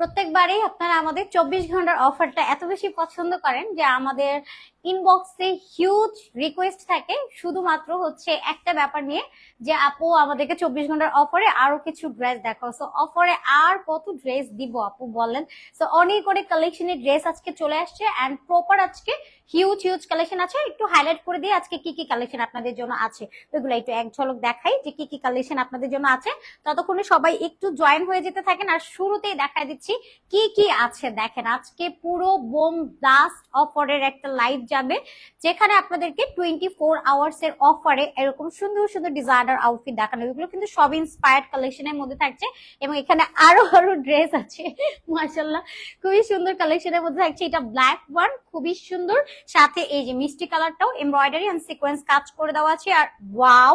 প্রত্যেকবারেই আপনারা আমাদের চব্বিশ ঘণ্টার অফারটা এত বেশি পছন্দ করেন যে আমাদের ইনবক্সে হিউজ রিকোয়েস্ট থাকে। শুধুমাত্র হচ্ছে একটা ব্যাপার নিয়ে যে, আপু, আমাদেরকে চব্বিশ ঘণ্টার অফারে আরও কিছু ড্রেস দেখাও। সো অফারে আর কত ড্রেস দিব, আপু, বলেন? সো অনেক অনেক কালেকশনের ড্রেস আজকে চলে আসছে অ্যান্ড প্রপার আজকে হিউজ হিউজ কালেকশন আছে। একটু হাইলাইট করে দিয়ে আজকে কি কি কালেকশন আপনাদের জন্য আছে। তো একটু এক ঝলক দেখাই যে, কি কি কালেকশন আপনাদের জন্য আছে। ততক্ষণে সবাই একটু জয়েন হয়ে যেতে থাকেন আর শুরুতেই দেখাই দিচ্ছি কি কি আছে। দেখেন, আজকে পুরো বোম ব্লাস্ট অফারের একটা লাইভ যাবে, যেখানে আপনাদেরকে টোয়েন্টি ফোর আওয়ার্স এর অফারে এরকম সুন্দর সুন্দর ডিজাইনার আউটফিট দেখানো। এগুলো কিন্তু সব ইন্সপায়ার্ড কালেকশনের মধ্যে থাকছে এবং এখানে আরও আরও ড্রেস আছে মার্শাল্লাহ খুবই সুন্দর কালেকশনের মধ্যে থাকছে, এটা ব্ল্যাক ওয়ান খুবই সুন্দর, সাথে এই যে মিষ্টি কালারটাও এমব্রয়ডারি এন্ড সিকোয়েন্স কাজ করে দেওয়া আছে, আর ওয়াও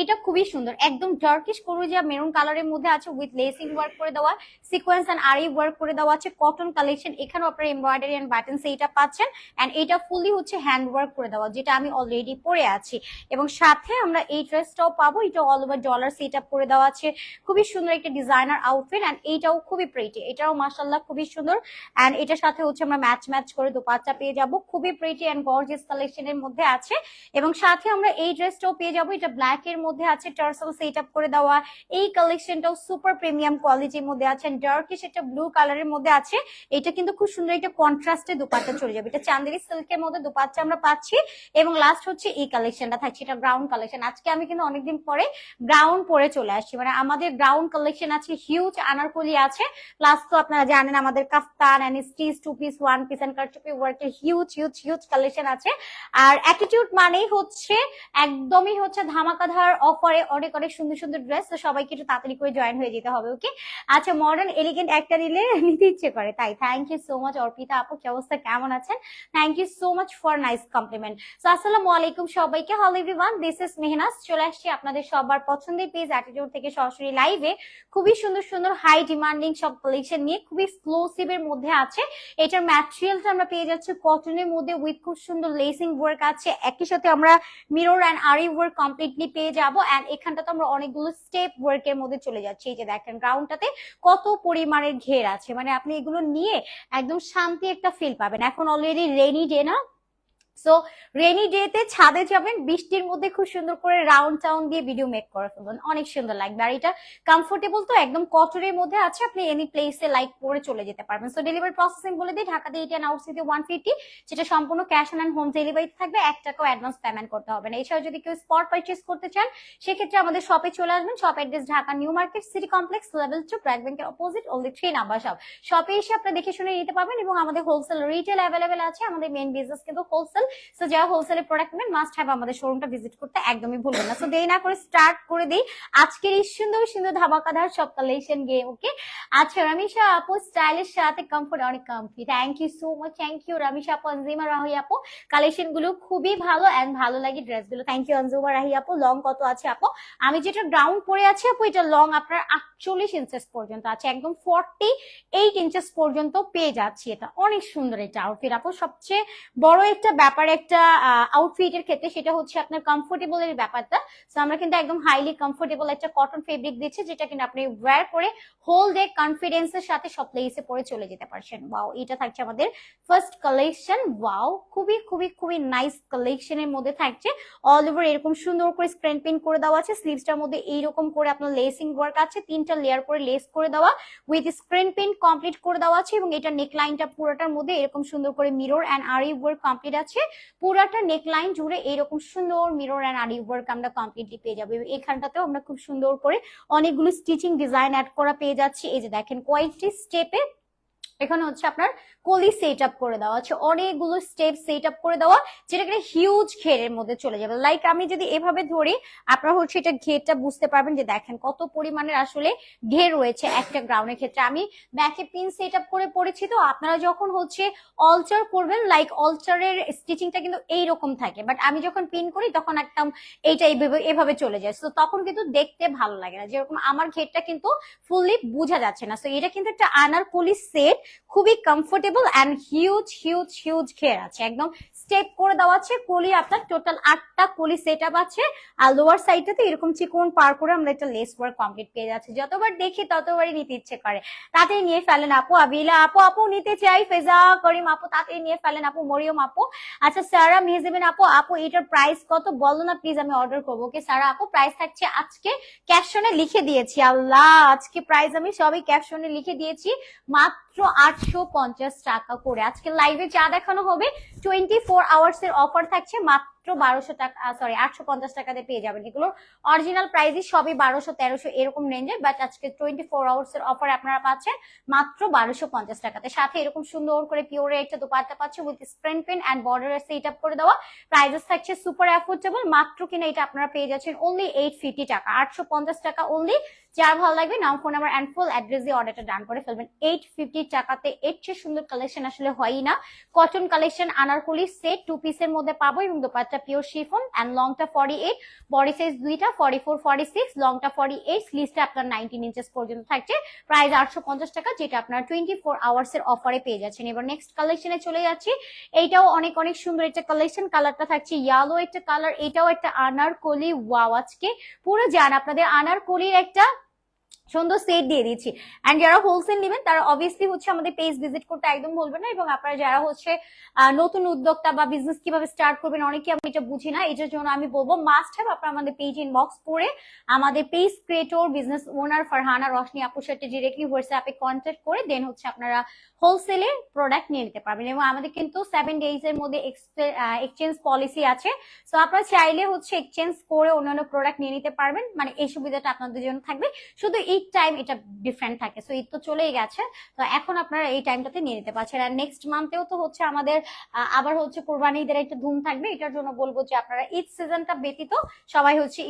এটা খুবই সুন্দর, একদম ডার্কিশ করুজিয়া মেরুন কালারের মধ্যে আছে উইথ লেসিং ওয়ার্ক করে দেওয়া সিকোয়েন্স এন্ড আরি ওয়ার্ক করে দেওয়া আছে কটন কালেকশন এখানেও আপনারা এমব্রয়ডারি এন্ড বাটন এইটা পাচ্ছেন এন্ড এটা ফুলি হচ্ছে হ্যান্ড ওয়ার্ক করে দেওয়া, যেটা আমি অলরেডি পরে আছি। এবং সাথে আমরা এই ড্রেসটাও পাবো, এটা all over dollar set up করে দেওয়া আছে। খুবই সুন্দর একটা ডিজাইনার আউটফিট এন্ড এইটাও খুবই প্রিটি এটাও মাসাল্লাহ খুবই সুন্দর এন্ড এটার সাথে হচ্ছে আমরা ম্যাচ ম্যাচ করে দোপাট্টা পেয়ে যাব, খুবই প্রিটি এন্ড গর্জিয়াস কালেকশনের মধ্যে আছে। এবং সাথে আমরা এই ড্রেসটাও পেয়ে যাব, এটা ব্ল্যাক এর মধ্যে আছে টার্সেল সেট আপ করে দেওয়া, এই কালেকশনটাও সুপার প্রিমিয়াম কোয়ালিটির মধ্যে আছে ডার্কিশ একটা ব্লু কালারের মধ্যে আছে। এটা কিন্তু খুব সুন্দর একটা কন্ট্রাস্টে দোপাট্টা চলে যাবে। এটা চান্দেরি সিল্কের মধ্যে দোপাট্টা আমরা পাচ্ছি। এবং লাস্ট হচ্ছে এই কালেকশনটা থাকছে, এটা গ্রাউন্ড কালেকশন আজকে আমি কিন্তু অনেকদিন পরে গ্রাউন্ড পরে চলে আসছি। মানে আমাদের গ্রাউন্ড কালেকশন আছে হিউজ আনারকলি আছে। প্লাস তো আপনারা জানেন আমাদের kaftan and stitch two piece one piece and কারচুপি ওয়ার্কের হিউজ হিউজ হিউজ কালেকশন আছে। আর অ্যাটিটিউড মানেই হচ্ছে, একদমই হচ্ছে ধামাকাধার অফারে অনেক অনেক সুন্দর সুন্দর ড্রেস তো সবাইকে একটু তাড়াতাড়ি করে জয়েন হয়ে যেতে হবে ওকে আচ্ছা মডার্ন এলিগেন্ট একটা নিলে নিতে ইচ্ছে করে। তাই thank you so much Arpita আপু, কি অবস্থা? কেমন আছেন? Thank you so much for nice compliment so আসসালামু আলাইকুম সবাইকে। হল এভরিওয়ান দিস ইজ মেহনাজ চলে আসছি আপনাদের সবার পছন্দের পেজ অ্যাটিটিউড থেকে সরাসরি লাইভে খুবই সুন্দর সুন্দর হাই ডিমান্ডিং সব কালেকশন নিয়ে খুবই এক্সক্লুসিভ এর মধ্যে আছে। এটার ম্যাটেরিয়ালটা আমরা পেয়ে যাচ্ছি কটনের মধ্যে উইথ খুব সুন্দর লেসিং ওয়ার্ক আছে। একই সাথে আমরা mirror and aari work completely পেয়ে যাব। অ্যান্ড এখানটাতে আমরা অনেকগুলো স্টেপ ওয়ার্কের মধ্যে চলে যাচ্ছি। এই যে দেখেন গ্রাউন্ডটাতে কত পরিমাণের ঘের আছে। মানে আপনি এগুলো নিয়ে একদম শান্তি একটা ফিল পাবেন। এখন অলরেডি রেনি ডে না সো রেনি ডেতে ছাদে যাবেন, বৃষ্টির মধ্যে খুব সুন্দর করে রাউন্ড টাউন দিয়ে ভিডিও মেক করে ফেলবেন। অনেক সুন্দর লাগবে। আর এটা কমফোর্টেবল তো একদম কটনের মধ্যে আছে, আপনি এনি প্লেসে লাইক পরে চলে যেতে পারবেন। সো ডেলিভারি প্রসেসিং বলে দিই ঢাকাতে এইটা আউট সিটি ওয়ান ফিফটি যেটা সম্পূর্ণ ক্যাশ অন হোম ডেলিভারি থাকবে। এক টাকাও অ্যাডভান্স পেমেন্ট করতে হবে না। এছাড়াও যদি কেউ স্পট পারচেস করতে চান, সেক্ষেত্রে আমাদের শপে চলে আসবেন। Shop address Dhaka New Market City Complex level two BRAC ব্যাংকের opposite only three number shop শপে এসে আপনারা দেখে শুনে নিতে পারবেন এবং আমাদের হোলসেল রিটেল অ্যাভেলেবেল আছে। আমাদের মেন বিজনেস কিন্তু হোলসেল সো যারা হোলসেলে প্রোডাক্ট নেবেন মাস্ট হ্যাভ আমাদের শোরুমটা ভিজিট করতে একদমই ভুলবেন না। সো দেরি না করে স্টার্ট করে দিই। আজকের এই সুন্দর সুন্দর ধামাকাধার সব কালেকশন গিয়ে ওকে আচ্ছা রামিশা আপু স্টাইলের সাথে কমফোর্ট অনেক comfy thank you so much thank you Ramisha আপু, অনজিমা রাহি আপু। কালেকশনগুলো খুবই ভালো এন্ড ভালো লাগে ড্রেসগুলো। থ্যাংক ইউ অনজিমা রাহি আপু। লং কত আছে আপু? আমি যেটা গ্রাউন্ড পরে আছি আপু, এটা লং আপনার আটচল্লিশ ইঞ্চেস পর্যন্ত আছে। একদম ফর্টি এইট ইঞ্চেস পর্যন্ত পেয়ে যাচ্ছি এটা। অনেক সুন্দর এটা আউটফিট আপু। সবচেয়ে বড় একটা ব্যাপার একটা আউটফিটের ক্ষেত্রে সেটা হচ্ছে আপনার কমফোর্টেবল এর ব্যাপারটা। সো আমরা কিন্তু একদম হাইলি কমফোর্টেবল একটা কটন ফেব্রিক দিচ্ছি, যেটা কিন্তু আপনি ওয়্যার করে হোল ডে কনফিডেন্সের সাথে সব প্লেসে পরে চলে যেতে পারছেন। ওয়াও এটা থাকছে আমাদের ফার্স্ট কালেকশন ওয়াও খুবই খুবই খুবই নাইস কালেকশনের মধ্যে থাকছে। অল ওভার এরকম সুন্দর করে স্ক্রিন প্রিন্ট করে দেওয়া আছে। স্লিভসটার মধ্যে এইরকম করে আপনার লেসিং ওয়ার্ক আছে। তিনটা লেয়ার করে লেস করে দেওয়া। উইথ স্ক্রিন প্রিন্ট কমপ্লিট করে দেওয়া আছে এবং এটা নেক লাইনটা পুরোটার মধ্যে এরকম সুন্দর করে mirror and aari work complete আছে। পুরাটা নেক লাইন জুড়ে এইরকম সুন্দর মিরর অ্যান্ড আরি ওয়ার্ক আমরা কমপ্লিটলি পেয়ে যাব। এখানটাতেও আমরা খুব সুন্দর করে অনেকগুলো স্টিচিং ডিজাইন অ্যাড করা পেয়ে যাচ্ছি। এই যে দেখেন, কয়েকটি স্টেপে এখানে হচ্ছে আপনার কলি সেট আপ করে দেওয়া আছে। অনেকগুলো স্টেপ সেট আপ করে দেওয়া, যেটা কিনা হিউজ ঘেরের মধ্যে চলে যাবে। লাইক আমি যদি এভাবে ধরি, আপনারা হচ্ছে এটা ঘেরটা বুঝতে পারবেন যে দেখেন কত পরিমাণের আসলে ঘের রয়েছে একটা গ্রাউন্ডের ক্ষেত্রে। আমি ব্যাকে পিন সেট আপ করে পড়েছি তো, আপনারা যখন হচ্ছে অলচার করবেন লাইক অলচারের স্টিচিংটা কিন্তু এইরকম থাকে। বাট আমি যখন পিন করি, তখন একদম এইটা এইভাবে, এভাবে চলে যায়। তো তখন কিন্তু দেখতে ভালো লাগে না। যেরকম আমার ঘেরটা কিন্তু ফুললি বোঝা যাচ্ছে না। তো এটা কিন্তু একটা আনার আনারকলি সেট খুবই comfortable and huge huge huge ঘের আছে। একদম স্টেপ করে দেওয়া আছে। কলি আপনার টোটাল আটটা কলি সেট আপ আছে। আর লোয়ার সাইডটাতে এরকম চিকন পার করে আমরা একটা লেস ওয়ার্ক কমপ্লিট পেয়ে যাচ্ছি। যতবার দেখি ততবারই নিতে ইচ্ছে করে। তাতেই নিয়ে ফেলেন আপু, আবিলা আপু আপু নিতে চাই, ফেজা, করিম আপু, তাতেই নিয়ে ফেলেন আপু, মরিয়ম আপু। আচ্ছা সারা মিহিজেবেন আপু আপু, এটার প্রাইস কত? বলো না প্লিজ আমি অর্ডার করব। ওকে সারা আপু প্রাইস থাকছে আজকে ক্যাপশনে লিখে দিয়েছি। আল্লাহ, আজকে প্রাইস আমি সবই ক্যাপশনে লিখে দিয়েছি। মাত্র আটশো পঞ্চাশ টাকা করে। আজকে লাইভে যা দেখানো হবে টোয়েন্টি ফোর আওয়ার্স এর অফার থাকছে মাত্র বারোশো টাকা সরি আটশো পঞ্চাশ টাকাতে পেয়ে যাবেন। এগুলোর অরিজিনাল প্রাইসই সবই বারোশো, তেরোশো এরকম রেঞ্জের বাট আজকে টোয়েন্টি ফোর আওয়ার্স এর অফার আপনারা পাচ্ছেন মাত্র বারোশো পঞ্চাশ টাকাতে। সাথে এরকম সুন্দর করে পিওরের একটা দোপাট্টা পাচ্ছে উইথ স্প্রেন পেন অ্যান্ড বর্ডার সেট আপ করে দেওয়া। প্রাইসেস থাকছে সুপার অ্যাফোর্ডেবল মাত্র কিনা এটা আপনারা পেয়ে যাচ্ছেন অনলি এইট ফিফটি টাকা। আটশো পঞ্চাশ টাকা অনলি যার ভালো লাগবে, নাম phone number and full address দিয়ে অর্ডারটা ডান করে ফেলবেন। এইট ফিফটি টাকাতে এর চেয়ে সুন্দর কালেকশন আসলে হয়ই না। Cotton collection anarkali set two পিসের মধ্যে পাবো। এবং দোপাট্টা পিওর শিফন অ্যান্ড লংটা ফর্টি এইট বডি সাইজ দুইটা ফর্টি ফোর ফর্টি সিক্স লংটা ফর্টি এইট স্লিভসটা আপনার নাইনটিন ইঞ্চেস পর্যন্ত থাকছে। প্রাইস আটশো পঞ্চাশ টাকা, যেটা আপনার টোয়েন্টি ফোর আওয়ার্স এর অফারে পেয়ে যাচ্ছেন। এবার নেক্সট কালেকশনে চলে যাচ্ছি। এইটাও অনেক অনেক সুন্দর একটা কালেকশন কালারটা থাকছে ইয়েলো একটা কালার এটাও একটা আনারকলি। ওয়াও আজকে পুরো জান আপনাদের আনারকলির একটা সুন্দর সেট দিয়ে দিচ্ছি। এন্ড যারা হোলসেল নেবেন, তারা অবভিয়াসলি হচ্ছে আমাদের পেজ ভিজিট করতে একদম ভুলবেন না এবং আপনারা যারা হচ্ছে নতুন উদ্যোক্তা বা বিজনেস কীভাবে স্টার্ট করবেন অনেকে আমি এটা বুঝি না, এটার জন্য আমি বলব মাস্ট হ্যাভ আপনারা আমাদের পেজ ইনবক্স করে আমাদের page creator business owner Farhana Roshni আপুর সাথে ডিরেক্টলি হোয়াটসঅ্যাপে কন্ট্যাক্ট করে দেন হচ্ছে আপনারা হোলসেলে প্রোডাক্ট নিয়ে নিতে পারবেন এবং আমাদের কিন্তু সেভেন ডেজ এর মধ্যে এক্সচেঞ্জ পলিসি আছে। সো আপনারা চাইলে হচ্ছে এক্সচেঞ্জ করে অন্যান্য প্রোডাক্ট নিয়ে নিতে পারবেন মানে এই সুবিধাটা আপনাদের জন্য থাকবে। শুধু ঈদ টাইম এটা ডিফারেন্ট থাকে। সো ঈদ তো চলেই গেছে। তো এখন আপনারা এই টাইমটাতে নিয়ে নিতে পারছেন। আর নেক্সট মান্থেও তো হচ্ছে আমাদের আবার হচ্ছে কোরবানি ঈদের একটা ধুম থাকবে। এটার জন্য বলব যে আপনারা ঈদ সিজনটা ব্যতীত সবাই হচ্ছে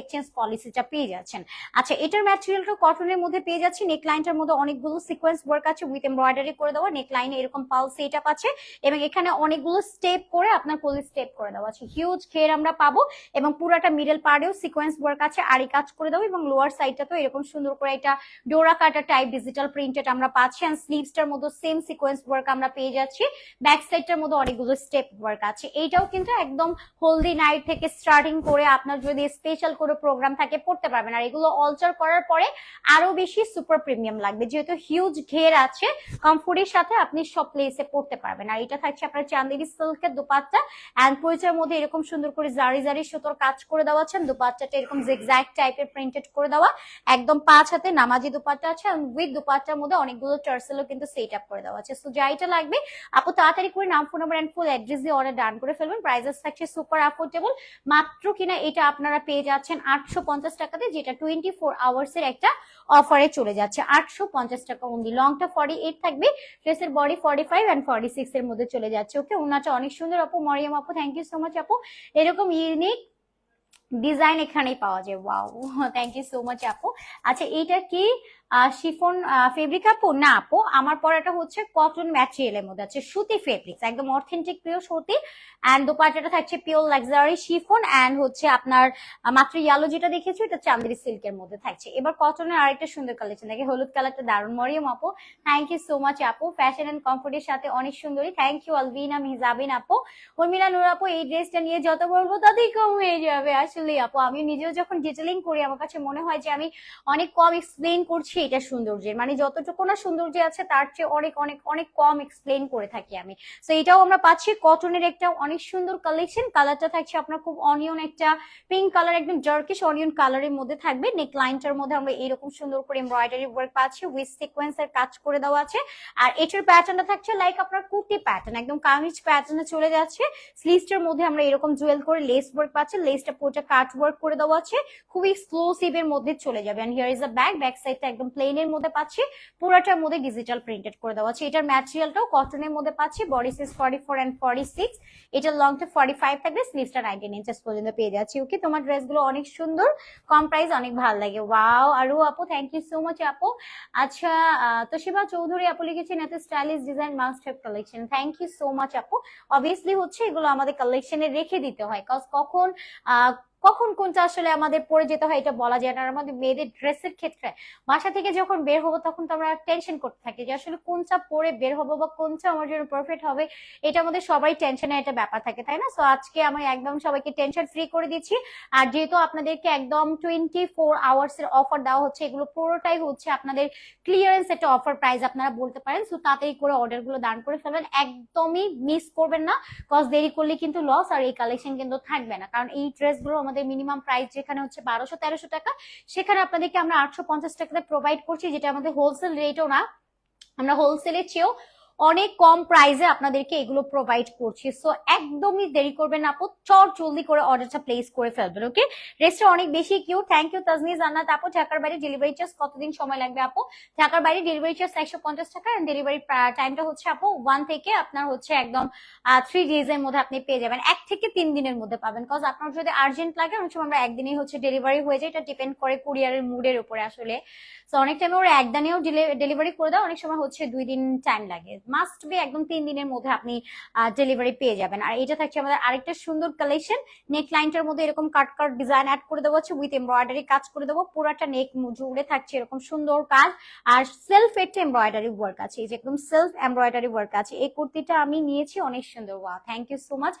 এক্সচেঞ্জ পলিসিটা পেয়ে যাচ্ছেন। আচ্ছা এটার ম্যাটেরিয়ালটা কটনের মধ্যে পেয়ে যাচ্ছি। নেক লাইনটার মধ্যে অনেকগুলো সিকোয়েন্স ওয়ার্ক আছে। উইথ এমব্রয়ডারি করে দেওয়া নেক লাইনে এরকম পাল সেট আপ আছে। এবং এখানে অনেকগুলো স্টেপ করে আপনার কোলি স্টেপ করে দেওয়া আছে। হিউজ ঘের আমরা পাবো এবং পুরাটা মিডল পার্টেও সিকোয়েন্স ওয়ার্ক আছে। আরি কাজ করে দেবো এবং লোয়ার সাইডটাতেও এরকম সুন্দর করে এটা ডোরা কাটা টাইপ ডিজিটাল প্রিন্টেড আমরা পাচ্ছি আর স্লিভসটার মধ্যে সেম সিকোয়েন্স ওয়ার্ক আমরা পেয়ে যাচ্ছি। ব্যাক সাইডটার মধ্যে অনেকগুলো স্টেপ ওয়ার্ক আছে। এইটাও কিন্তু একদম হলদি নাইট থেকে স্টার্টিং করে আপনার যদি স্পেশাল করে প্রোগ্রাম থাকে, পড়তে পারবেন। আর এগুলো অল্টার করার পরে আরও বেশি সুপার প্রিমিয়াম লাগবে। যেহেতু হিউজ ঘের আছে কমফোর্টের সাথে আপনি সব প্লেসে পড়তে পারবেন। আর এটা থাকছে আপনার চান্দেরি সিল্কের দুপাট্টা। অ্যান্ড পরিচয়ের মধ্যে এরকম সুন্দর করে জারি জারি সুতোর কাজ করে দেওয়া আছে। দুপাট্টাটা এরকম জিগজ্যাগ টাইপের প্রিন্টেড করে দেওয়া। একদম পাঁচ হাতে নামাজি দুপাট্টা আছে উইথ দুপাট্টার মধ্যে অনেকগুলো টার্সেলও কিন্তু সেট আপ করে দেওয়া আছে। সো যাইটা লাগবে, আপু তাড়াতাড়ি করে নাম phone number and full address দিয়ে অর্ডার ডান করে ফেলবেন। প্রাইজেস থাকছে সুপার অ্যাফোর্ডেবল মাত্র কিনা এটা আপনারা পেয়ে যাচ্ছেন আটশো পঞ্চাশ টাকাতে, যেটা টোয়েন্টি ফোর আওয়ার্স এর একটা অফারে চলে যাচ্ছে। আটশো পঞ্চাশ টাকা অনলি লংটা ফর্টি এইট থাকবে ড্রেসের body forty five and forty six এর মধ্যে চলে যাচ্ছে। ওকে ওনাটা অনেক সুন্দর আপু, মরিয়াম আপু থ্যাংক ইউ সো মাচ আপু। এরকম ইউনিক ডিজাইন এখানেই পাওয়া যায়। Wow thank you so much আপু। আচ্ছা এইটা কি? শিফন ফেব্রিক আপু? না আপু, আমার পরাটা হচ্ছে কটন ম্যাটেরিয়ালের মধ্যে আছে সুতি ফেব্রিক্স একদম অথেন্টিক পিওর সুতি অ্যান্ড দোপাট্টাটা থাকছে পিওর লাক্সারি শিফন অ্যান্ড হচ্ছে আপনার মাত্র ইয়েলো যেটা দেখেছি এটা চান্দেরি সিল্কের মধ্যে থাকছে। এবার কটনের আরেকটা সুন্দর কালেকশন দেখে হলুদ কালারটা দারুণ, মরিয়ম আপু। থ্যাংক ইউ সো মাচ আপু ফ্যাশন এন্ড কমফোর্টের সাথে অনেক সুন্দরী। থ্যাংক ইউ আলবিনা মিজাবিন আপু। উর্মিলা নুর আপু, এই ড্রেসটা নিয়ে যত বলব ততই কম হয়ে যাবে আসলে আপু। আমি নিজেও যখন ডিটেলিং করি, আমার কাছে মনে হয় যে আমি অনেক কম এক্সপ্লেন করছি এটা সৌন্দর্যের। মানে যতটুকু না সৌন্দর্য আছে, তার চেয়ে অনেক অনেক অনেক কম এক্সপ্লেন করে থাকি আমি। তো এটাও আমরা পাচ্ছি। কটনের একটা অনেক সুন্দর কালেকশন কালারটা থাকছে আপনার খুব অনিয়ন একটা পিঙ্ক কালার একদম জার্কিশ অনিয়ন কালারের মধ্যে থাকবে। নেক লাইনটার মধ্যে আমরা এরকম সুন্দর করে এমব্রয়ডারি ওয়ার্ক পাচ্ছি। উইথ সিকোয়েন্সের কাজ করে দেওয়া আছে। আর এটার প্যাটার্নটা থাকছে লাইক আপনার কুর্তি প্যাটার্ন একদম কামিজ প্যাটার্নে চলে যাচ্ছে। স্লিভসটার মধ্যে আমরা এরকম জুয়েল করে লেস ওয়ার্ক পাচ্ছি। লেসটা পুরোটা কাট ওয়ার্ক করে দেওয়া আছে। খুবই এক্সক্লুসিভ এর মধ্যে চলে যাবে। And here is a back back সাইডটা একদম প্লেন এর মধ্যে পাচ্ছি পুরোটার মধ্যে ডিজিটাল প্রিন্টেড করে দেওয়া আছে। এটার ম্যাটেরিয়ালটাও কটনের মধ্যে পাচ্ছি body size forty four and forty six এটার লংটা ফর্টি ফাইভ থাকবে স্লিভসটা নাইনটিন ইঞ্চেস পর্যন্ত পেয়ে যাচ্ছি ওকে তোমার ড্রেসগুলো অনেক সুন্দর কম প্রাইস অনেক ভালো লাগে। ওয়াও আরু আপু থ্যাংক ইউ সো মাচ আপু। আচ্ছা আহ, তোশিবা চৌধুরী আপু লিখেছেন এত stylish design must have collection thank you so much আপু। অবভিয়াসলি হচ্ছে এগুলো আমাদের কালেকশনে রেখে দিতে হয় কজ কখন কখন কোনটা আসলে আমাদের পরে যেতে হয় এটা বলা যায় না। আর আমাদের মেয়েদের ড্রেসের ক্ষেত্রে বাসা থেকে যখন বের হব তখন তো আমরা টেনশন করতে থাকি যে আসলে কোনটা পরে বের হব বা কোনটা আমার জন্য পারফেক্ট হবে, এটা আমাদের সবাই টেনশনের একটা ব্যাপার থাকে, তাই না? সো আজকে আমি একদম সবাইকে টেনশন ফ্রি করে দিচ্ছি। আর যেহেতু আপনাদেরকে একদম টোয়েন্টি ফোর আওয়ার্স এর অফার দেওয়া হচ্ছে, এগুলো পুরোটাই হচ্ছে আপনাদের ক্লিয়ারেন্স একটা অফার প্রাইস আপনারা বলতে পারেন। সো তাড়াতাড়ি করে অর্ডারগুলো দান করে ফেলবেন। একদমই মিস করবেন না কজ দেরি করলে কিন্তু লস আর এই কালেকশন কিন্তু থাকবে না। কারণ এই ড্রেসগুলো আমাদের মিনিমাম প্রাইস যেখানে হচ্ছে বারোশো, তেরোশো টাকা, সেখানে আপনাদেরকে আমরা আটশো পঞ্চাশ টাকাতে প্রোভাইড করছি, যেটা আমাদের হোলসেল রেটও না। আমরা হোলসেলের চেয়েও অনেক কম প্রাইসে আপনাদেরকে এগুলো প্রোভাইড করছি। সো একদমই দেরি করবেন আপু, চট জলদি করে অর্ডারটা প্লেস করে ফেলবেন ওকে ড্রেসটা অনেক বেশি কিউ থ্যাংক ইউ তাজনিজ জান্নাত আপু, ঢাকার বাইরে ডেলিভারি চার্জ কতদিন সময় লাগবে আপু? ঢাকার বাইরে ডেলিভারি চার্জ একশো পঞ্চাশ টাকা অ্যান্ড ডেলিভারি টাইমটা হচ্ছে আপু ওয়ান থেকে আপনার হচ্ছে একদম থ্রি ডেজ এর মধ্যে আপনি পেয়ে যাবেন। এক থেকে তিন দিনের মধ্যে পাবেন। কজ আপনার যদি আর্জেন্ট লাগে, অনেক সময় আমরা একদিনই হচ্ছে ডেলিভারি হয়ে যায়। এটা ডিপেন্ড করে কুরিয়ারের মুডের উপরে আসলে। তো অনেক টাইমে ওরা একদিনেও ডেলিভারি করে দেয়, অনেক সময় হচ্ছে দুই দিন টাইম লাগে। মাস্ট বি একদম তিন দিনের মধ্যে আপনি ডেলিভারি পেয়ে যাবেন। আর এটা থাকছে আমাদের আরেকটা সুন্দর কালেকশন নেক লাইনটার মধ্যে এরকম কাট কাট ডিজাইন অ্যাড করে দেবো হচ্ছে উইথ এমব্রয়ডারি কাজ করে দেবো। পুরাটা নেক জুড়ে থাকছে এরকম সুন্দর কাজ। আর সেলফ একটা এমব্রয়ডারি ওয়ার্ক আছে এই যে একদম সেলফ এমব্রয়ডারি ওয়ার্ক আছে এই কুর্তিটা আমি নিয়েছি অনেক সুন্দর। Wow thank you so much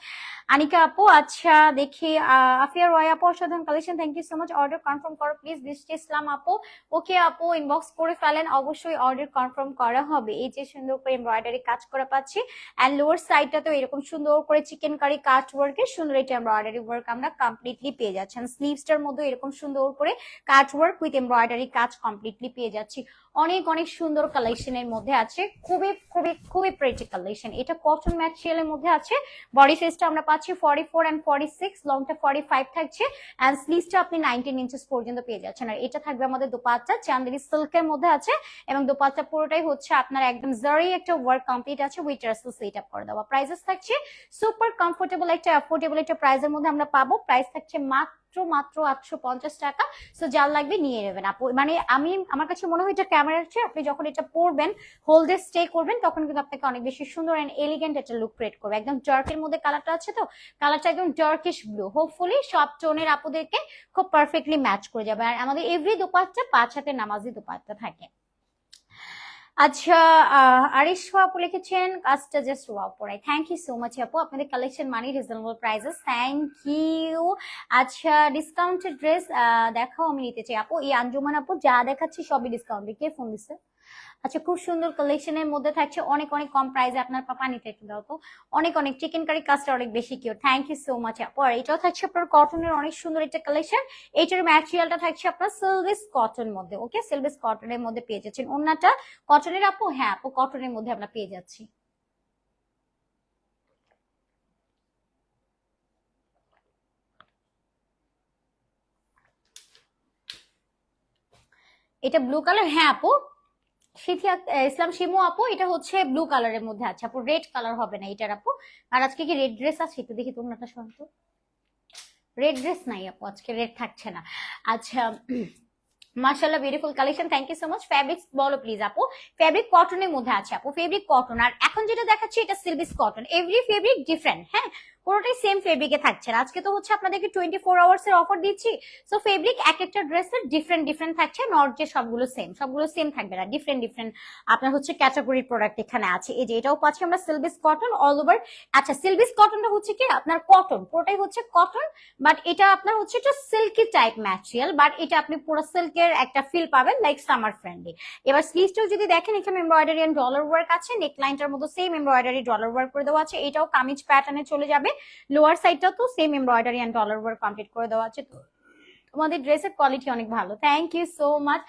Anika আপু আচ্ছা দেখি আহ, আফিয়া রয় আপু অসাধারণ collection thank you so much order confirm করো প্লিজ দৃষ্টি ইসলাম আপু। ওকে আপু ইনবক্স করে ফেলেন অবশ্যই অর্ডার কনফার্ম করা হবে। এই যে সুন্দর করে এমব্রয়ডারি কাজ করা পাচ্ছি। অ্যান্ড লোয়ার সাইডটা তো এরকম সুন্দর করে চিকেন কারি কাট ওয়ার্কের সুন্দর এটা এমব্রয়ডারি ওয়ার্ক আমরা কমপ্লিটলি পেয়ে যাচ্ছি। স্লিভসটার মধ্যে এরকম সুন্দর করে কাট ওয়ার্ক উইথ এমব্রয়ডারি কাজ কমপ্লিটলি পেয়ে যাচ্ছি। অনেক অনেক সুন্দর কালেকশনের মধ্যে আছে। খুবই খুবই খুবই প্রেটি কালেকশন এটা কটন ম্যাটেরিয়ালের মধ্যে আছে। বডি সাইজটা আমরা পাচ্ছি forty four and forty six লংটা forty five থাকছে অ্যান্ড স্লিভসটা আপনি নাইনটিন ইঞ্চেস পর্যন্ত পেয়ে যাচ্ছেন। আর এটা থাকবে আমাদের দোপাট্টা, চান্দেরি সিল্কের মধ্যে আছে। এবং দোপাট্টা পুরোটাই হচ্ছে আপনার একদম জারি একটা ওয়ার্ক কমপ্লিট আছে। উইথ রাসেল সেট আপ করে দেওয়া প্রাইসেস থাকছে সুপার কমফোর্টেবল একটা অ্যাফোর্ডেবল একটা প্রাইসের মধ্যে আমরা পাবো। প্রাইস থাকছে মাত্র মাত্র মাত্র আটশো পঞ্চাশ টাকা। সো যার লাগবে নিয়ে নেবেন। আপু মানে আমি, আমার কাছে মনে হয় এটা ক্যামেরা হচ্ছে আপনি যখন এটা পরবেন হোল্ডে স্টে করবেন, তখন কিন্তু আপনাকে অনেক বেশি সুন্দর অ্যান্ড এলিগেন্ট একটা লুক ক্রিয়েট করবে। একদম জার্কের মধ্যে কালারটা আছে তো? কালারটা একদম জার্কিশ ব্লু হোপফুলি সব টোনের আপুদেরকে খুব পারফেক্টলি ম্যাচ করে যাবে। আর আমাদের এভরি দোপাট্টা পাঁচ হাতে নামাজি দোপাট্টা থাকে। আচ্ছা আরিশ আপু লিখেছেন, কাজটা জাস্ট ওয়াও পড়াই থ্যাংক ইউ সো মাচ আপু। আপনাদের collection money reasonable prices thank you আচ্ছা ডিসকাউন্টেড ড্রেস দেখাও আমি নিতে চাই। আপু, এই আঞ্জুমান আপু, যা দেখাচ্ছি সবই ডিসকাউন্ট কে ফোন দিচ্ছে আচ্ছা খুব সুন্দর কালেকশনের মধ্যে থাকছে। অনেক অনেক কম প্রাইসে আপনার পাপা নিতে একটু দাও তো। অনেক অনেক চিকেন কারি কাজটা অনেক বেশি cute thank you so much আপু। এটাও থাকছে আপনার কটনের অনেক সুন্দর একটা কালেকশন এইটার ম্যাটেরিয়ালটা থাকছে আপনার সিলভিস কটন মধ্যে ওকে সিলভিস কটনের মধ্যে পেয়ে যাচ্ছেন। অন্যটা কটনের আপু? হ্যাঁ আপু কটনের মধ্যে আমরা পেয়ে যাচ্ছি। এটা ব্লু কালার হ্যাঁ আপু। সিথি আক- আহ, ইসলাম শিমু আপু এটা হচ্ছে ব্লু কালারের মধ্যে আছে। আপু রেড কালার হবে না এটার আপু। আর আজকে কি রেড ড্রেস আছে? একটু দেখি তোমরা শান্ত। রেড ড্রেস নাই আপু আজকে রেড থাকছে না। আচ্ছা মাশাআল্লাহ beautiful collection thank you so much fabrics বলো প্লিজ আপু। ফেব্রিক কটনের মধ্যে আছে আপু। ফেব্রিক কটন আর এখন যেটা দেখাচ্ছি এটা সিলভিস কটন এভরি ফেব্রিক ডিফারেন্ট হ্যাঁ? পুরোটাই সেম ফেব্রিকে থাকছে না। আজকে তো হচ্ছে আপনাদেরকে টোয়েন্টি ফোর আওয়ার্স এর অফার দিচ্ছি। সো ফেব্রিক এক একটা ড্রেসের ডিফারেন্ট ডিফারেন্ট থাকছে। নট যে সবগুলো সেম সবগুলো সেম থাকবে না। ডিফারেন্ট ডিফারেন্ট আপনার হচ্ছে ক্যাটাগরি প্রোডাক্ট এখানে আছে। এই যে এটাও পাচ্ছি আমরা সিলভিস কটন অল ওভার আচ্ছা সিলভিস কটনটা হচ্ছে কি? আপনার কটন পুরোটাই হচ্ছে কটন বাট এটা আপনার হচ্ছে একটা সিল্কি টাইপ ম্যাটেরিয়াল বাট এটা আপনি পুরো সিল্কের একটা ফিল পাবেন লাইক সামার ফ্রেন্ডলি এবার স্লিভসটাও যদি দেখেন, এখানে এমব্রয়ডারি এন্ড ডলার ওয়ার্ক আছে। নেক লাইনটার মধ্যে সেম এমব্রয়ডারি ডলার ওয়ার্ক করে দেওয়া আছে। এটাও কামিজ প্যাটার্নে চলে যাবে। লোয়ার সাইডটাও তো same embroidery and dollar work complete করে দেওয়া আছে। তো তোমাদের ড্রেসের কোয়ালিটি অনেক ভালো। Thank you so much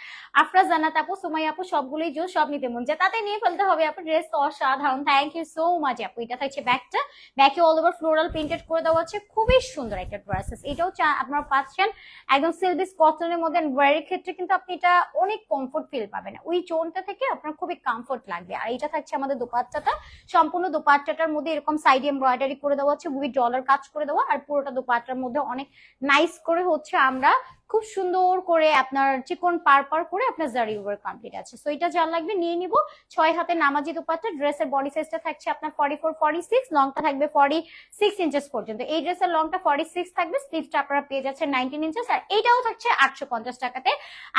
Afraz, Jannat আপু সুমাই আপু, সবগুলোই জো সব নিতে মন যায় তাতে নিয়ে ফেলতে হবে আপু ড্রেস তো অসাধারণ। থ্যাংক ইউ সো মাচ আপু। এটা থাকছে ব্যাগটা। ব্যাকে অল ওভার ফ্লোরাল প্রিন্টেড করে দেওয়া আছে। খুবই সুন্দর একটা ড্রেসেস এটাও আপনারা পাচ্ছেন একদম সিলভিস কটনের মধ্যে ওয়ারের ক্ষেত্রে কিন্তু আপনি এটা অনেক কমফোর্ট ফিল পাবেন। ওই চোনটা থেকে আপনার খুবই কমফোর্ট লাগবে। আর এটা থাকছে আমাদের দোপাট্টাটা। সম্পূর্ণ দোপাট্টাটার মধ্যে এরকম সাইড এমব্রয়ডারি করে দেওয়া আছে। উইথ ডলার কাজ করে দেওয়া। আর পুরোটা দোপাট্টার মধ্যে অনেক নাইস করে হচ্ছে আমরা খুব সুন্দর করে আপনার চিকন পার পার করে আপনার জারি ওভার কমপ্লিট আছে। সো এটা যা লাগবে, নিয়ে নিব। ছয় হাতে নামাজি দোপাট্টা ড্রেসের বডি সাইজটা থাকছে আপনার ফর্টি ফোর ফর্টি সিক্স লংটা থাকবে ফর্টি সিক্স ইঞ্চেস পর্যন্ত। এই ড্রেসের লংটা ফর্টি সিক্স থাকবে স্লিভটা আপনারা পেয়ে যাচ্ছেন নাইনটিন ইঞ্চেস আর এইটাও থাকছে আটশো পঞ্চাশ টাকাতে।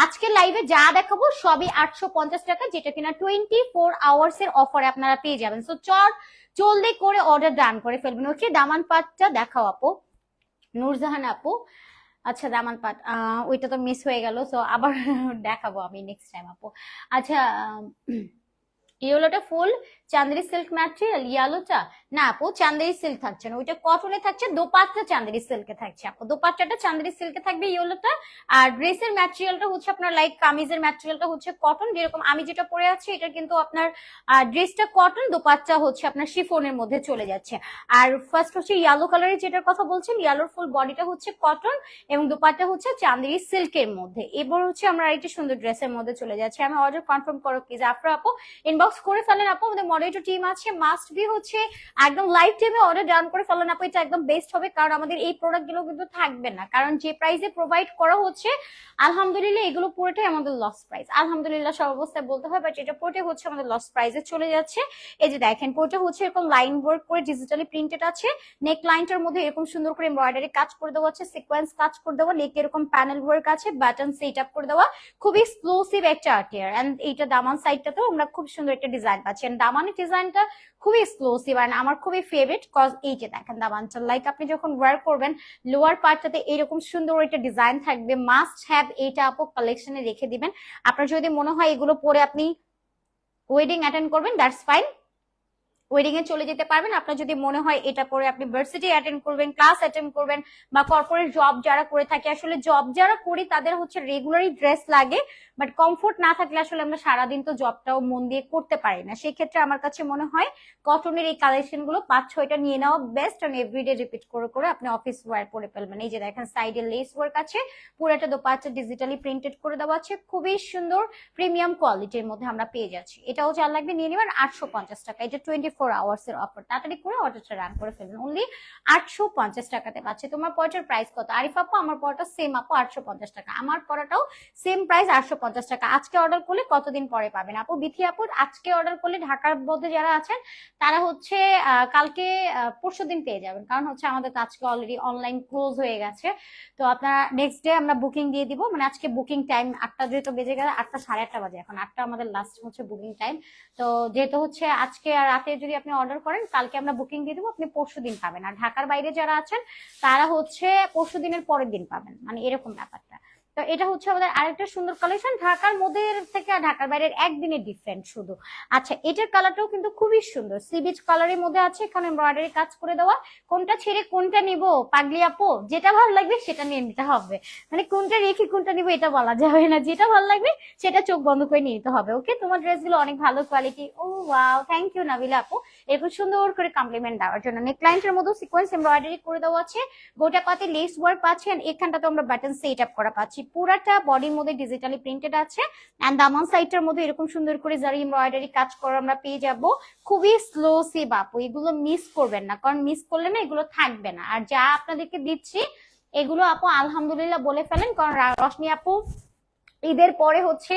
আজকে লাইভে যা দেখাবো, সবই আটশো পঞ্চাশ টাকা, যেটা কিনা টোয়েন্টি ফোর আওয়ার্স এর অফারে আপনারা পেয়ে যাবেন। সো চট জলদি করে অর্ডার ডান করে ফেলবেন ওকে দামান পাটটা দেখাও আপু। নূরজাহান আপু আচ্ছা দামান পাট ওইটা তো মিস হয়ে গেল সো আবার দেখাবো আমি নেক্সট টাইম আপু। আচ্ছা ইয়েলোটা ফুল চান্দেরি সিল্ক ম্যাটেরিয়াল ইয়ালোটা না আপু, চান্দেরি সিল্ক থাকছে না। ওইটা কটনে থাকছে, দোপাট্টা চান্দেরি সিল্কে থাকছে আপু। দোপাট্টাটা চান্দেরি সিল্কে থাকবে ইয়েলোটা আর ড্রেসের ম্যাটেরিয়ালটা হচ্ছে আপনার লাইক কামিজের ম্যাটেরিয়ালটা হচ্ছে কটন যেরকম আমি যেটা পরে আছি, এটা কিন্তু আপনার ড্রেসটা কটন দোপাট্টা হচ্ছে আপনার শিফনের মধ্যে চলে যাচ্ছে। আর ফার্স্ট হচ্ছে ইয়েলো কালারের যেটার কথা বলছেন ইয়েলোর ফুল বডিটা হচ্ছে কটন এবং দোপাট্টা হচ্ছে চান্দেরি সিল্কের মধ্যে। এবার হচ্ছে আমরা আরেকটি সুন্দর ড্রেসের মধ্যে চলে যাচ্ছি। আমি অর্ডার কনফার্ম করো প্লিজ আফরা আপু ইনবক্স করে ফেলেন আপু, আমাদের মডারেটর টিম আছে মাস্ট বি হচ্ছে একদম লাইভ টিমে অর্ডার ডাউন করে ফেলেন আপু, এটা একদম বেস্ট হবে, কারণ আমাদের এই প্রোডাক্টগুলো কিন্তু থাকবে না। কারণ যে প্রাইসে প্রোভাইড করা হচ্ছে, আলহামদুলিল্লাহ এগুলো পুরোটাই আমাদের লস প্রাইস আলহামদুলিল্লাহ সব অবস্থায় বলতে হয় বাট এটা পুরোটাই হচ্ছে আমাদের লস প্রাইসে চলে যাচ্ছে। এই যে দেখেন, পুরোটা হচ্ছে এরকম লাইন ওয়ার্ক করে ডিজিটালি প্রিন্টেড আছে। নেক লাইনটার মধ্যে এরকম সুন্দর করে এমব্রয়ডারি কাজ করে দেওয়া আছে সিকোয়েন্স কাজ করে দেওয়া নেক এরকম প্যানেল ওয়ার্ক আছে বাটন সেট আপ করে দেওয়া। খুবই এক্সক্লুসিভ একটা আর্টিয়ার এন্ড এইটা দামান সাইডটাতেও আমরা খুব সুন্দর একটা ডিজাইন পাচ্ছি। And দামানের ডিজাইনটা খুবই এক্সক্লুসিভ আর আমার খুবই ফেভারিট কজ এই যে দেখেন দামানটা লাইক আপনি যখন ওয়ার করবেন লোয়ার পার্টটাতে এরকম সুন্দর একটা ডিজাইন থাকবে মাস্ট হ্যাভ এইটা আপু কালেকশনে রেখে দিবেন। আপনার যদি মনে হয় এগুলো পরে আপনি ওয়েডিং অ্যাটেন্ড করবেন দ্যাটস ফাইন ওয়েডিং এ চলে যেতে পারবেন। আপনার যদি মনে হয় এটা করে আপনি ভার্সিটি অ্যাটেন্ড করবেন ক্লাস অ্যাটেন্ড করবেন বা কর্পোরেট জব যারা করে থাকে। আসলে জব যারা করি, তাদের হচ্ছে রেগুলারই ড্রেস লাগে বাট কমফোর্ট না থাকলে আসলে আমরা সারাদিন তো জবটাও মন দিয়ে করতে পারি না। সেই ক্ষেত্রে আমার কাছে মনে হয় কটনের এই কালেকশনগুলো পাঁচ, ছয়টা নিয়ে নেওয়া বেস্ট আমি এভরিডে রিপিট করে করে আপনি অফিস ওয়ার পরে ফেলবেন। এই যে দেখেন সাইডে লেস ওয়ার্ক আছে, পুরোটা দোপাচ্চা ডিজিটালি প্রিন্টেড করে দেওয়া আছে। খুবই সুন্দর প্রিমিয়াম কোয়ালিটির মধ্যে আমরা পেয়ে যাচ্ছি। এটাও যা লাগবে নিয়ে নেবেন আটশো পঞ্চাশ টাকা। এটা টোয়েন্টি ফোর আওয়ার্স এর অফার তাড়াতাড়ি করে অর্ডারটা রান করে ফেলবেন অনলি আটশো পঞ্চাশ টাকাতে পাচ্ছে তোমার পয়টার প্রাইস কত? আরিফ আপু, আমার পড়াটা সেম আপু, আটশো পঞ্চাশ টাকা। আমার পড়াটাও সেম প্রাইস আটশো পঞ্চাশ টাকা। আজকে অর্ডার করলে কতদিন পরে পাবেন? আপু, বিথি আপু, আজকে অর্ডার করলে ঢাকার মধ্যে যারা আছেন, তারা হচ্ছে কালকে পরশু দিন পেয়ে যাবেন। কারণ হচ্ছে আমাদের তো আজকে অলরেডি অনলাইন ক্লোজ হয়ে গেছে। তো আপনারা নেক্সট ডে আমরা বুকিং দিয়ে দিব। মানে আজকে বুকিং টাইম আটটা যেহেতু বেজে গেলে, আটটা সাড়ে আটটা বাজে এখন। আটটা আমাদের লাস্ট হচ্ছে বুকিং টাইম তো যেহেতু হচ্ছে আজকে আর রাতে যদি আপনি অর্ডার করেন, কালকে আমরা বুকিং দিয়ে দেবো, আপনি পরশু দিন পাবেন। আর ঢাকার বাইরে যারা আছেন, তারা হচ্ছে পরশু দিনের পরের দিন পাবেন। মানে এরকম ব্যাপারটা। তো এটা হচ্ছে আমাদের আরেকটা সুন্দর কালেকশন ঢাকার মধ্যে থেকে ঢাকার বাইরের একদিনের ডিফারেন্ট শুধু। আচ্ছা এটার কালারটাও কিন্তু খুবই সুন্দর। সি বিচ কালারের মধ্যে আছে, এখানে এমব্রয়ডারি কাজ করে দেওয়া। কোনটা ছেড়ে কোনটা নিব, পাগলি আপো? যেটা ভালো লাগবে সেটা নিয়ে নিতে হবে। মানে কোনটা রেখে কোনটা নিব এটা বলা যাবে না। যেটা ভালো লাগবে সেটা চোখ বন্ধ করে নিয়ে নিতে হবে, ওকে? তোমার ড্রেসগুলো অনেক ভালো কোয়ালিটি ও ওয়াও থ্যাংক ইউ নাবিলা আপু। এরকম সুন্দর করে কমপ্লিমেন্ট দেওয়ার জন্য। নেকলাইনটার মধ্যে সিকোয়েন্স এমব্রয়ডারি করে দেওয়া আছে। গোটা পাতে লেস ওয়ার্ক পাচ্ছেন। এখানটাতে আমরা বাটন সেট আপ করা পাচ্ছি। পুরাটা বডির মধ্যে ডিজিটালি প্রিন্টেড আছে অ্যান্ড দামান সাইডটার মধ্যে এরকম সুন্দর করে যারা এমব্রয়ডারি কাজ করে আমরা পেয়ে যাব। খুবই স্লো সেভ আপু এগুলো মিস করবেন না, কারণ মিস করলে না এগুলো থাকবে না। আর যা আপনাদেরকে দিচ্ছি, এগুলো আপু আলহামদুলিল্লাহ বলে ফেলেন, কারণ রশনি আপু ঈদের পরে হচ্ছে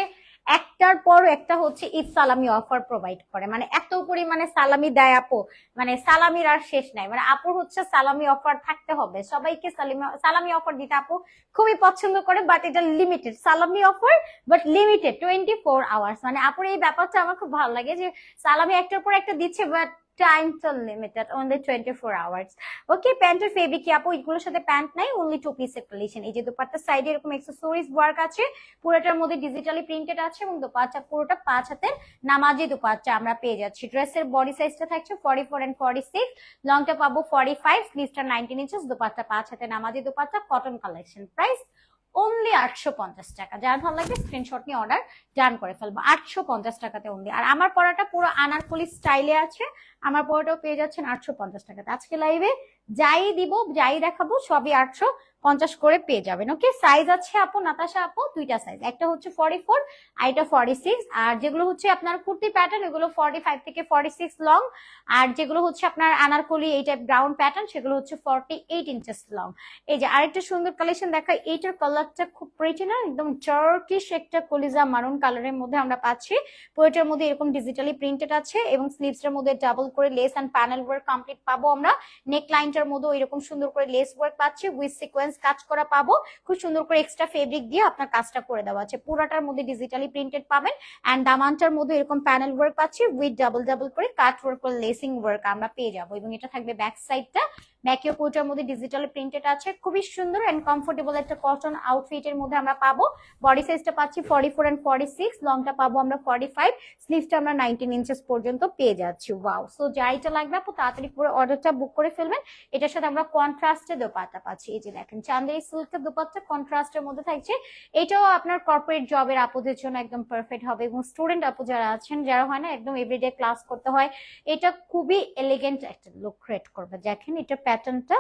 একটার পর একটা হচ্ছে ঈদ সালামি অফার প্রোভাইড করে। মানে এত পরিমাণে সালামি দেয় আপু। মানে সালামির আর শেষ নাই। মানে আপুর হচ্ছে সালামি অফার থাকতে হবে। সবাইকে সালামি অফার দিতে আপু খুবই পছন্দ করে বাট এটা লিমিটেড সালামি offer but limited twenty four hours মানে আপুর এই ব্যাপারটা আমার খুব ভালো লাগে যে সালামি একটার পর একটা দিচ্ছে বাট টাইম তো limited only twenty four hours okay প্যান্টের ফেব্রিক কি আপু? এগুলোর সাথে প্যান্ট নাই অনলি টু পিসের কালেকশন এই যে দুপাট্টার সাইডে এরকম এক্সেসরিজ ওয়ার্ক আছে, পুরোটার মধ্যে ডিজিটালি প্রিন্টেড আছে এবং দোপাচ্চা পুরোটা পাঁচ হাতের নামাজি দোপাচ্চা আমরা পেয়ে যাচ্ছি। ড্রেসের বডি সাইজটা থাকছে forty four and forty six লংটা পাবো ফর্টি ফাইভ স্লিভসটা নাইনটিন ইঞ্চেস দোপাচ্চা পাঁচ হাতে নামাজি dupatta cotton collection price only আটশো পঞ্চাশ টাকা। যার ভালো লাগবে স্ক্রিনশট নিয়ে অর্ডার ডান করে ফেলব। আটশো পঞ্চাশ টাকাতে অনলি আর আমার পড়াটা পুরো আনারকলি স্টাইলে আছে। আমার পড়াটাও পেয়ে যাচ্ছেন আটশো পঞ্চাশ টাকাতে। আজকে লাইভে যাই দিব, যাই দেখাবো, সবই আটশো পঞ্চাশ করে পেয়ে যাবেন। ওকে সাইজ আছে আপু নাতাশা আপু, দুইটা সাইজ একটা হচ্ছে ফর্টি ফোর আর এটা ফর্টি সিক্স আর যেগুলো হচ্ছে আপনার কুর্তি প্যাটার্ন এগুলো ফর্টি ফাইভ থেকে ফর্টি সিক্স লং আর যেগুলো হচ্ছে আপনার আনারকলি, এই টাইপ গ্রাউন্ড প্যাটার্ন সেগুলো হচ্ছে ফর্টি এইট ইঞ্চেস লং এই যে আরেকটা সুন্দর কালেকশন দেখা এইটার কালারটা খুব প্রিটি একদম চার্কিশ একটা কলিজা মারুন কালারের মধ্যে আমরা পাচ্ছি। পোয়েটার মধ্যে এরকম ডিজিটালি প্রিন্টেড আছে এবং স্লিভসটার মধ্যে ডাবল করে lace and panel work complete পাবো আমরা। নেক লাইনটার মধ্যে এরকম সুন্দর করে লেস ওয়ার্ক পাচ্ছে উইথ সিকোয়েন্স কাজ করা পাবো। খুব সুন্দর করে এক্সট্রা ফেব্রিক দিয়ে আপনার কাজটা করে দেওয়া আছে। পুরাটার মধ্যে ডিজিটালি প্রিন্টেড পাবেন। অ্যান্ড দামানটার মধ্যে এরকম প্যানেল ওয়ার্ক পাচ্ছি উইথ ডাবল ডাবল করে কাট ওয়ার্ক করে লেসিং ওয়ার্ক আমরা পেয়ে যাব। এবং এটা থাকবে ব্যাক সাইডটা ব্যাকেও পোটার মধ্যে ডিজিটাল প্রিন্টেড আছে। খুবই সুন্দর এন্ড কমফোর্টেবল একটা কটন আউটফিটের মধ্যে আমরা পাবো। বডি সাইজটা পাচ্ছি forty four and forty six লংটা পাবো আমরা ফর্টি ফাইভ স্লিভসটা আমরা নাইনটিন ইঞ্চেস পর্যন্ত পেয়ে যাচ্ছি। ওয়াও সো যাইটা লাগবে আপু, তাড়াতাড়ি করে অর্ডারটা বুক করে ফেলবেন। এটার সাথে আমরা কন্ট্রাস্টে দোপাট্টা পাচ্ছি। এই যে দেখেন চান্দেরি সিল্কের দোপাট্টা কন্ট্রাস্টের মধ্যে থাকছে। এটাও আপনার কর্পোরেট জবের আপুদের জন্য একদম পারফেক্ট হবে এবং স্টুডেন্ট আপু যারা আছেন, যারা হয় না, একদম এভরিডে ক্লাস করতে হয়, এটা খুবই এলিগেন্ট একটা লুক ক্রিয়েট করবে। দেখেন, এটা প্যাটার্নটা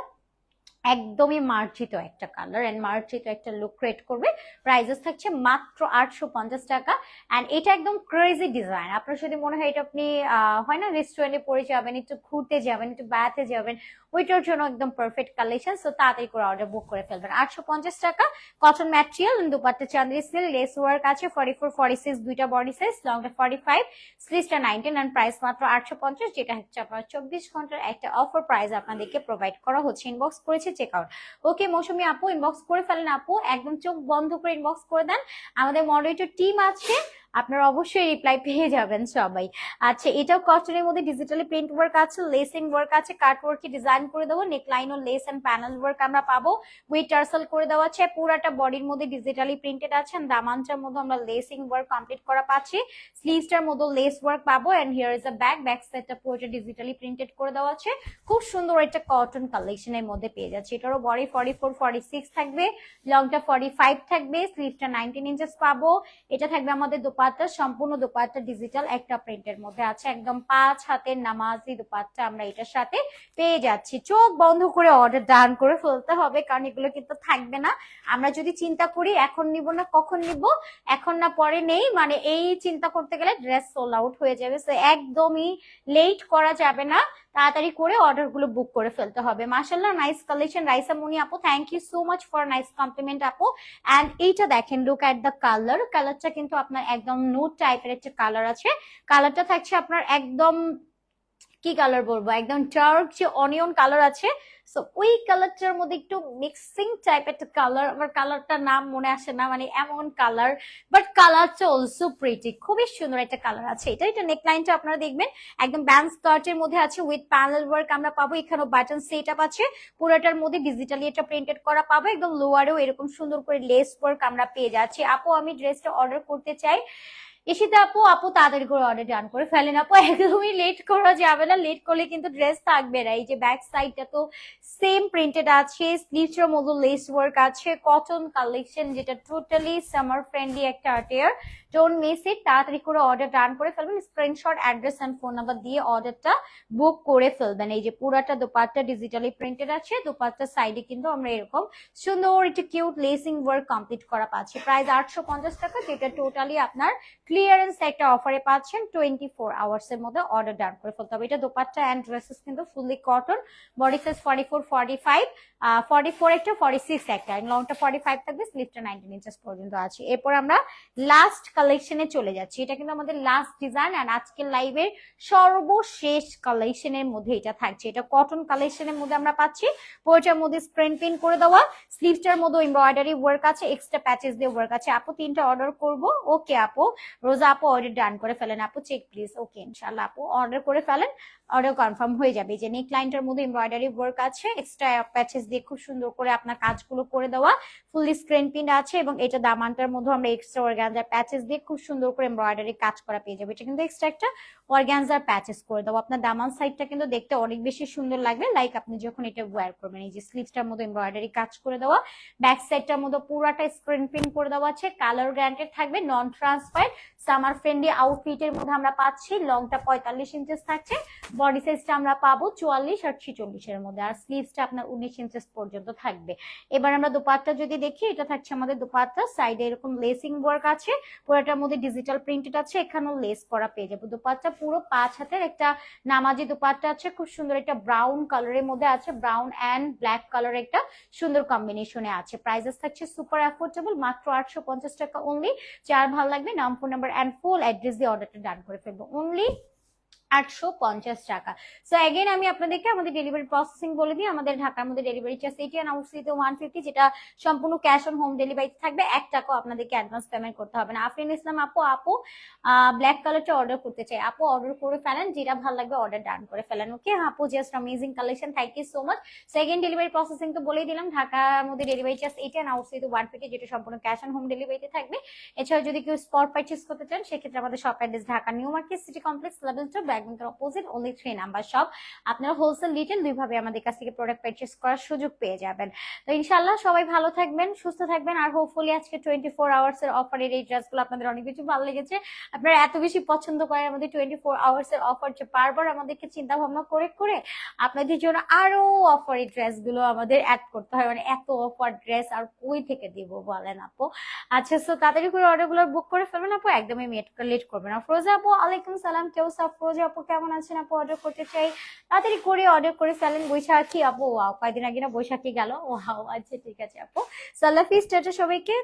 একদমই মার্জিত একটা কালার এন্ড মার্জিত একটা লুক ক্রিয়েট করবে। প্রাইজেস থাকছে মাত্র আটশো পঞ্চাশ টাকা অ্যান্ড এটা একদম ক্রেজি ডিজাইন আপনার যদি মনে হয় এটা আপনি হয় না রেস্টুরেন্টে পড়ে যাবেন, একটু ঘুরতে যাবেন, একটু বেড়াতে যাবেন ওইটার জন্য একদম পারফেক্ট কালেকশন সো তাড়াতাড়ি করে অর্ডার বুক করে ফেলবেন। আটশো পঞ্চাশ টাকা কটন ম্যাটেরিয়াল দুপাট্টা চান্দ্রি সিল লেস ওয়ার্ক আছে ফর্টি ফোর ফর্টি সিক্স দুইটা বডি সাইজ লংটা ফর্টি ফাইভ স্লিভসটা নাইনটিন অ্যান্ড প্রাইস মাত্র আটশো পঞ্চাশ, যেটা হচ্ছে আপনার চব্বিশ ঘণ্টার একটা অফার প্রাইস আপনাদেরকে প্রোভাইড করা হচ্ছে ইনবক্স করেছে চেক আউট ওকে মৌসুমি আপু ইনবক্স করে ফেলেন আপু, একদম চোখ বন্ধ করে ইনবক্স করে দেন। আমাদের মডারেটর টিম আছে আপনারা অবশ্যই রিপ্লাই পেয়ে যাবেন সবাই। আচ্ছা এটাও কটনের মধ্যে ডিজিটালি প্রিন্ট ওয়ার্ক আছে লেসিং ওয়ার্ক আছে কাট ওয়ার্ক ডিজাইন করে দেবো নেকলাইন ও লেস এন্ড প্যানেল ওয়ার্ক আমরা পাবো উইথ টার্সেল করে দেওয়া আছে, পুরাটা বডির মধ্যে ডিজিটালি প্রিন্টেড আছে দামানটার মধ্যে আমরা লেসিং ওয়ার্ক কমপ্লিট করা পাচ্ছি স্লিভসটার মধ্যে লেস ওয়ার্ক পাবো and here is a back back সাইডটা পুরোটা ডিজিটালি প্রিন্টেড করে দেওয়া আছে, খুব সুন্দর একটা কটন কালেকশনের মধ্যে পেয়ে যাচ্ছে, এটারও body forty four forty six থাকবে লংটা ফর্টি ফাইভ থাকবে স্লিভটা নাইনটিন ইঞ্চেস পাবো, এটা থাকবে আমাদের দোপাট্টা, সম্পূর্ণ দোপাট্টা ডিজিটাল একটা প্রিন্টের মধ্যে আছে। একদম পাঁচ হাতের নামাজি দোপাট্টা আমরা এটার সাথে পেয়ে যাচ্ছি। চোখ বন্ধ করে অর্ডার ডান করে ফেলতে হবে, কারণ এগুলো কিন্তু থাকবে না। আমরা যদি চিন্তা করি, এখন নিব না, কখন নিব? এখন না, পরে নেই। মানে এই চিন্তা করতে গেলে ড্রেস সোল আউট হয়ে যাবে। সো একদমই লেট করা যাবে না। তাড়াতাড়ি করে অর্ডারগুলো বুক করে ফেলতে হবে। মাসাল্লাহ নাইস কালেকশন রাইসা মুনি আপু thank you so much for nice compliment আপু। অ্যান্ড এইটা দেখেন লুক অ্যাট দ্য কালার কালারটা কিন্তু আপনার একদম নোট টাইপের একটা কালার আছে। কালারটা থাকছে আপনার একদম, কি কালার বলব? একদম টার্ক যে অনিয়ন কালার আছে সো ওই কালারটার মধ্যে একটু মিক্সিং টাইপ একটা কালার আমার কালারটার নাম মনে আসে না মানে এমন কালার বাট কালারটা অলসো প্রিটি খুবই সুন্দর একটা কালার আছে। এটা এটা নেকলাইনটা আপনারা দেখবেন, একদম ব্যান্ড স্কার্টের মধ্যে আছে উইথ প্যানেল ওয়ার্ক আমরা পাবো, এখানেও বাটন সেট আপ আছে, পুরোটার মধ্যে ডিজিটালি এটা প্রিন্টেড করা পাবো, একদম লোয়ারেও এরকম সুন্দর করে লেস ওয়ার্ক আমরা পেয়ে যাচ্ছি। আপু, আমি ড্রেসটা অর্ডার করতে চাই। এসিতে আপু আপু তাড়াতাড়ি করে অর্ডার ডান করে ফেলেন। আপু, একদমই লেট করা যাবে না। লেট করলে কিন্তু ড্রেস থাকবে না। এই যে ব্যাক সাইডটা তো সেম প্রিন্টেড আছে স্লিভসের মধ্যে লেস ওয়ার্ক আছে কটন কালেকশন যেটা টোটালি সামার ফ্রেন্ডলি একটা আর্টিয়ার ডোন্ট মিস ইট তাড়াতাড়ি করে অর্ডার ডান করে ফেলবেন। Screenshot address and phone number দিয়ে অর্ডারটা বুক করে ফেলবেন। এই যে পুরাটা দোপাট্টা ডিজিটালি প্রিন্টেড আছে দোপাট্টার সাইডে কিন্তু আমরা এরকম সুন্দর একটা কিউট লেসিং ওয়ার্ক কমপ্লিট করা পাচ্ছি। প্রাইস আটশো পঞ্চাশ টাকা, যেটা টোটালি আপনার ক্লিয়ারেন্স একটা অফারে পাচ্ছেন টোয়েন্টি ফোর আওয়ার্স এর মধ্যে অর্ডার ডান করে ফেলতে হবে। এটা দোপাট্টা অ্যান্ড ড্রেসেস কিন্তু fully cotton body size forty four forty five forty four একটা ফর্টি সিক্স একটা লংটা ফর্টি ফাইভ থাকবে স্লিপটা নাইনটিন ইঞ্চেস পর্যন্ত আছে। এরপর আমরা লাস্ট কালেকশনে চলে যাচ্ছি। এটা কিন্তু আমাদের লাস্ট ডিজাইন অ্যান্ড আজকের লাইভের সর্বশেষ কালেকশনের মধ্যে এটা থাকছে। এটা কটন কালেকশনের মধ্যে আমরা পাচ্ছি। পোয়েটার মধ্যে স্ক্রিন প্রিন্ট করে দেওয়া। স্লিভসটার মধ্যে এমব্রয়ডারি ওয়ার্ক আছে এক্সট্রা প্যাচেস দিয়ে ওয়ার্ক আছে। আপু, তিনটা অর্ডার করব। ওকে আপু। রোজা আপু অর্ডার ডান করে ফেলেন। আপু চেক প্লিজ ওকে ইনশাল্লাহ আপু অর্ডার করে ফেলেন। অর্ডার কনফার্ম হয়ে যাবে যে নেক লাইনটার মধ্যে এমব্রয়ডারি ওয়ার্ক আছে এক্সট্রা প্যাচেস দিয়ে খুব সুন্দর করে আপনার কাজগুলো করে দেওয়া। ফুললি স্ক্রিন প্রিন্ট আছে এবং এটা দামানটার মধ্যে আমরা এক্সট্রা অর্গানজার প্যাচেস দিয়ে খুব সুন্দর করে এমব্রয়ডারি কাজ করা পেয়ে যাবে। এটা কিন্তু এক্সট্রা একটা অর্গানজার প্যাচেস করে দেবো। আপনার দামান সাইডটা কিন্তু দেখতে অনেক বেশি সুন্দর লাগবে। লাইক আপনি যখন এটা ওয়্যার করবেন, এই যে স্লিভসটার মধ্যে এমব্রয়ডারি কাজ করে দেওয়া ব্যাক সাইডটার মধ্যে পুরাটা স্ক্রিন প্রিন্ট করে দেওয়া আছে। কালার গ্যারান্টেড থাকবে নন ট্রান্সপারেন্ট সামার ফ্রেন্ডলি আউটফিটের মধ্যে আমরা পাচ্ছি। লংটা পঁয়তাল্লিশ ইঞ্চেস থাকছে। বডি সাইজটা আমরা পাবো চুয়াল্লিশ আর ছিচল্লিশের মধ্যে। আর স্লিভসটা আপনার উনিশ ইঞ্চেস পর্যন্ত থাকবে। এবার আমরা দুপাট্টা যদি দেখি এটা থাকছে আমাদের দুপাট্টা সাইডে এরকম লেসিং ওয়ার্ক আছে, পুরোটার মধ্যে ডিজিটাল প্রিন্টেড আছে, এখানেও লেস করা পেয়ে যাব। দুপাট্টা পুরো পাঁচ হাতের একটা নামাজি দুপাট্টা আছে, খুব সুন্দর একটা ব্রাউন কালারের মধ্যে আছে ব্রাউন অ্যান্ড ব্ল্যাক কালার একটা সুন্দর কম্বিনেশনে আছে। প্রাইসেস থাকছে সুপার অ্যাফোর্ডেবল মাত্র আটশো পঞ্চাশ টাকা অনলি যার ভালো লাগবে নাম phone number and full address দিয়ে অর্ডারটা ডান করে ফেলব। অনলি আটশো পঞ্চাশ টাকা। সো অ্যাগেন আমি আপনাদেরকে আমাদের ডেলিভারি প্রসেসিং বলে দিই। আমাদের ঢাকার মধ্যে ডেলিভারি চার্জ এইটি আউটসিতে ওয়ান ফিফটি যেটা সম্পূর্ণ ক্যাশ অন হোম ডেলিভারি থাকবে। এক টাকাও আপনাদেরকে অ্যাডভান্স পেমেন্ট করতে হবে না। আফরিন ইসলাম আপু আপু ব্ল্যাক কালারটা অর্ডার করতে চাই। আপু অর্ডার করে ফেলেন। যেটা ভালো লাগবে অর্ডার ডান করে ফেলেন। ওকে আপু just amazing collection thank you so much second delivery processing তো বলেই দিলাম। ঢাকার মধ্যে ডেলিভারি চার্জ এইটি অ্যান্ড আউটসিতে ওয়ান ফিফটি যেটা সম্পূর্ণ ক্যাশ অন হোম ডেলিভারিতে থাকবে। এছাড়া যদি কেউ স্পট পারচেস করতে চান, সেক্ষেত্রে আমাদের shop address Dhaka new market city complex level two ব্যাগমেন্টের opposite only three number shop আপনারা হোলসেল দুইভাবে আমাদের কাছ থেকে প্রোডাক্ট পারচেস করার সুযোগ পেয়ে যাবেন। তো ইনশাল্লাহ সবাই ভালো থাকবেন, সুস্থ থাকবেন, আর হোপফুলি আজকে টোয়েন্টি ফোর আওয়ার্স এর অফারের এই ড্রেসগুলো আপনাদের অনেক কিছু ভালো লেগেছে। আপনারা এত বেশি পছন্দ করেন আমাদের টোয়েন্টি ফোর আওয়ার্স এর অফার যে বারবার আমাদেরকে চিন্তা ভাবনা করে করে আপনাদের জন্য আরও অফারের ড্রেসগুলো আমাদের অ্যাড করতে হয়। মানে এত অফার ড্রেস আর কই থেকে দিব বলেন আপু? আচ্ছা সো তাড়াতাড়ি করে অর্ডারগুলো বুক করে ফেলবেন আপু, একদমই লেট করবেন না। ফরোজা আপু আলাইকুম সালাম, কেউ সব ফরোজা আপু, কেমন আছেন আপু? অর্ডার করতে চাই। তাড়াতাড়ি করে অর্ডার করে ফেলেন বৈশাখী। আপু, ওয়াও, কয়দিন আগে না বৈশাখী গেল। ও আচ্ছা ঠিক আছে আপু। সাল্লাফি স্টেটাস সবাইকে।